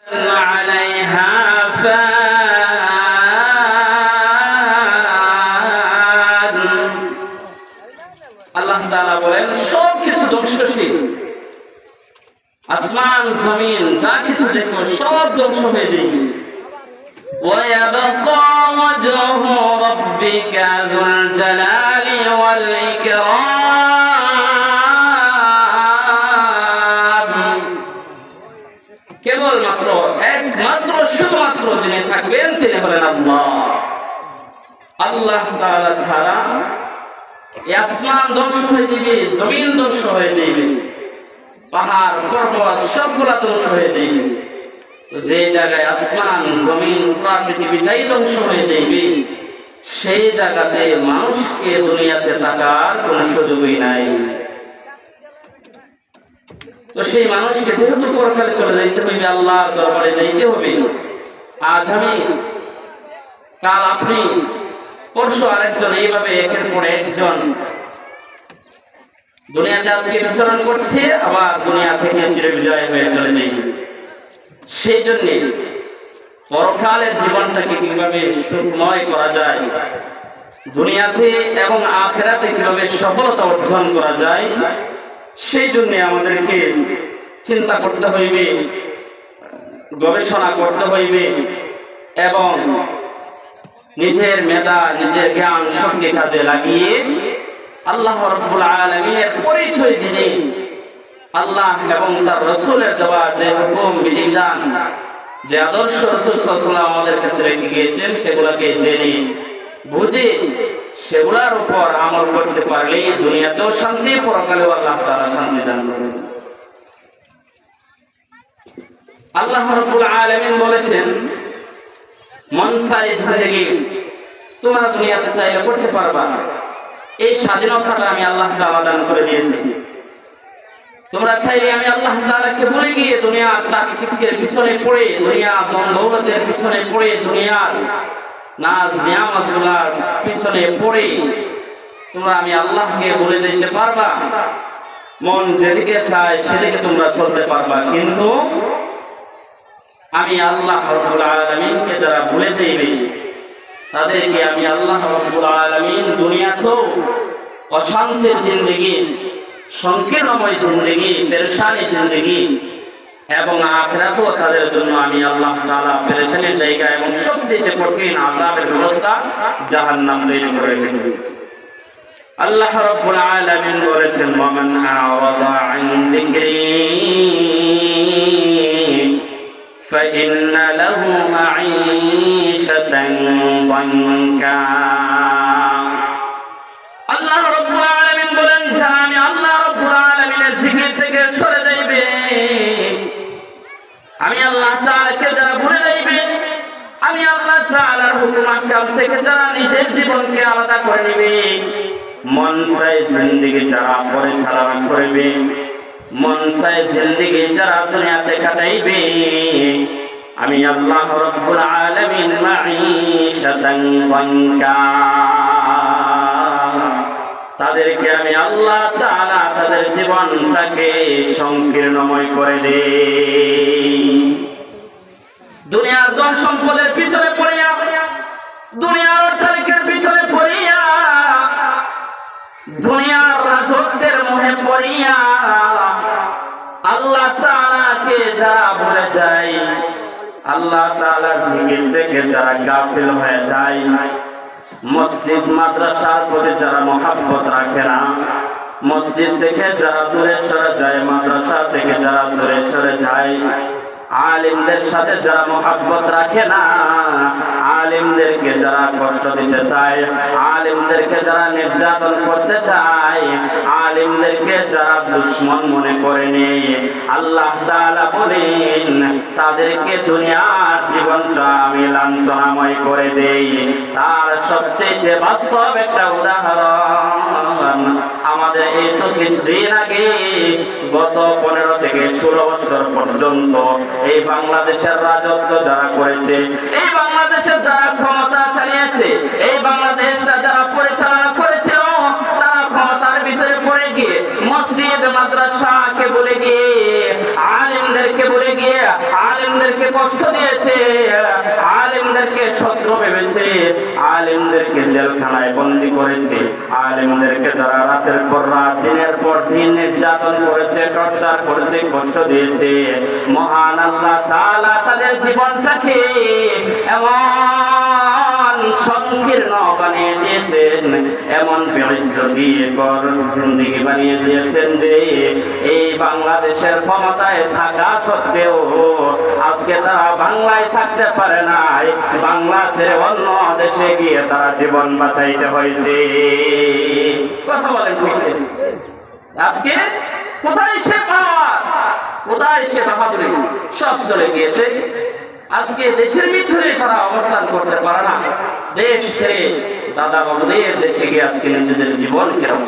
عليها فان আল্লাহ তাআলা বলেন সব কিছু ধ্বংসশীল আসমান জমিন যা কিছু দেখো সব ধ্বংস হয়ে যাবে ويبقى وجه ربك ذو الجلال থাকবেন তিনি হলেন আল্লাহ। আল্লাহ তাআলা ছাড়া আসমান ধ্বংস হয়ে যাবে জমিন ধ্বংস হয়ে যাবে পাহাড়, পর্বত সবগুলা ধ্বংস হয়ে যাবে তো যে জায়গায় আসমান, জমিন, পুরা পৃথিবীটাই ধ্বংস হয়ে যাবে সেই জায়গাতে মানুষকে দুনিয়াতে থাকার কোনো সুযোগই নাই। তো সেই মানুষকে যেহেতু পরকালে চলে যাইতে হবে আল্লাহর দরবারে যাইতে হবে। আজ আমি, কাল আপনি, পরশু আরেকজন এইভাবে একের পর একজন। দুনিয়াতে আজকে বিচরণ করছে, আবার দুনিয়া থেকে চিরবিজয় হয়ে চলে যাই সেই জন্যে পরকালের জীবনটাকে কীভাবে সুখময় করা যায়, দুনিয়াতে এবং আখেরাতে কীভাবে সফলতা অর্জন করা যায়, সেই জন্য আমাদেরকে চিন্তা করতে হইবে। গবেষণা করতে হইবে এবং নিজের মেধা, নিজের জ্ঞান শক্তি কাজে লাগিয়ে আল্লাহ রব্বুল আলমিনের পরিচয় যিনি আল্লাহ এবং তার রসুলের দেওয়া যে হুকুম, বিধিবিধান, যে আদর্শ রসুল সাল্লাম আমাদের কাছে রেখে গিয়েছেন, সেগুলোকে জেনে, বুঝে সেগুলার উপর আমল করতে পারলেই দুনিয়াতেও শান্তি, পরকালেও আল্লাহ তারা শান্তি দান করবেন। আল্লাহ রব্বুল আলামিন বলেছেন, মন চাই তোমরা দুনিয়াতে চাইলে করতে পারবা। এই স্বাধীনতাটা আমি আল্লাহ করে দিয়েছি। তোমরা চাইলে আমি আল্লাহ গিয়ে দুনিয়ার পিছনে পড়ে দৌলতের পিছনে পড়ে, দুনিয়ার নিয়ামতগুলার পিছনে পড়ে, তোমরা আমি আল্লাহকে বলে দিতে পারবা। মন যেদিকে চায় সেদিকে তোমরা চলতে পারবা। কিন্তু আমি আল্লাহ রব্বুল আলামিনকে যারা ভুলে যাইবে, তাদেরকে আমি আল্লাহ রব্বুল আলামিন দুনিয়াতেও অশান্তির জিন্দগি, সংকীর্ণময় জিন্দগি, পেরেশানি জিন্দগি এবং আখরাতেও তাদের জন্য আমি আল্লাহ তাআলা পেরেশানির জায়গা এবং সবচেয়ে কঠিন আযাবের ব্যবস্থা জাহান্নাম তৈরি করে আল্লাহ রাব্বুল আলামিন বলেছেন ওয়ামান আওয়াদা আন যিকরি فإن له معيشة ضنكا আল্লাহ রাব্বুল আলামিন বলেন যারা আমি আল্লাহ রাব্বুল আলামিনের জিকির থেকে সরে যাইবে আমি আল্লাহ তাআলাকে যারা ভুলে যাইবে আমি আল্লাহ তাআলার হুকুম আহকাম থেকে যারা নিজের জীবনকে আলাদা করে নিবে মন চাই জিন্দিগি যারা পরিচালনা করবে মন চাই জিন্দিগি যারা দুনিয়াতে কাটাইবে। আমি আল্লাহ রব্বুল আলামিন মাঈশাতান বাঙ্কা তাদেরকে আমি আল্লাহ তাআলা তাদের জীবনটাকে সংকীর্ণময় করে দেই। দুনিয়ার ধন সম্পদের পিছনে পড়িয়া, দুনিয়ার অট্টালিকার পিছনে পড়িয়া, দুনিয়ার রাজত্বের মোহে পড়িয়া আল্লাহ তাআলাকে যারা ভুলে যায়, আল্লাহ তাআলার জিকির থেকে যারা গাফিল হয়ে যায়, মসজিদ, মাদ্রাসার প্রতি যারা মহাব্বত রাখে না, মসজিদ থেকে যারা দূরে সরে যায়, মাদ্রাসা থেকে যারা দূরে সরে যায় আলিমদের সাথে যারা মহাব্বত রাখে না, আলিমদেরকে যারা কষ্ট দিতে চায়, আলিমদেরকে যারা নির্যাতন করতে চায়, আলিমদেরকে যারা দুশ্মন মনে করে নেই আল্লাহ বলেন, তাদেরকে দুনিয়ার জীবনটা আমি লাঞ্ছনাময় করে দেই। তার সবচেয়ে বাস্তব একটা উদাহরণ তো আগে গত পনেরো থেকে ষোলো বছর পর্যন্ত এই বাংলাদেশের রাজত্ব যারা করেছে, এই বাংলাদেশের যারা আলেমদেরকে কষ্ট দিয়েছে, আলেমদেরকে ভেবেছে, আলেমদেরকে জেলখানায় বন্দি করেছে, আলেমদেরকে যারা রাতের পর রাত, দিনের পর দিন নির্যাতন করেছে, টর্চার করেছে, কষ্ট দিয়েছে। মহান আল্লাহ তাদের জীবনটাকে এমন এমন যে, এই বাংলাদেশের ক্ষমতায় থাকা সত্ত্বেও আজকে তারা বাংলায় থাকতে পারে নাই। বাংলা অন্য দেশে গিয়ে তারা জীবন বাঁচাইতে হয়েছে। কথা বলেন আজকে কোথায় সে কোথায় সে সব চলে গিয়েছে। আজকে দেশের ভিতরে তারা অবস্থান করতে পারে না। দেশ ছেড়ে দাদা বাবুদের দেশে গিয়ে আজকে নিজেদের জীবন কেরম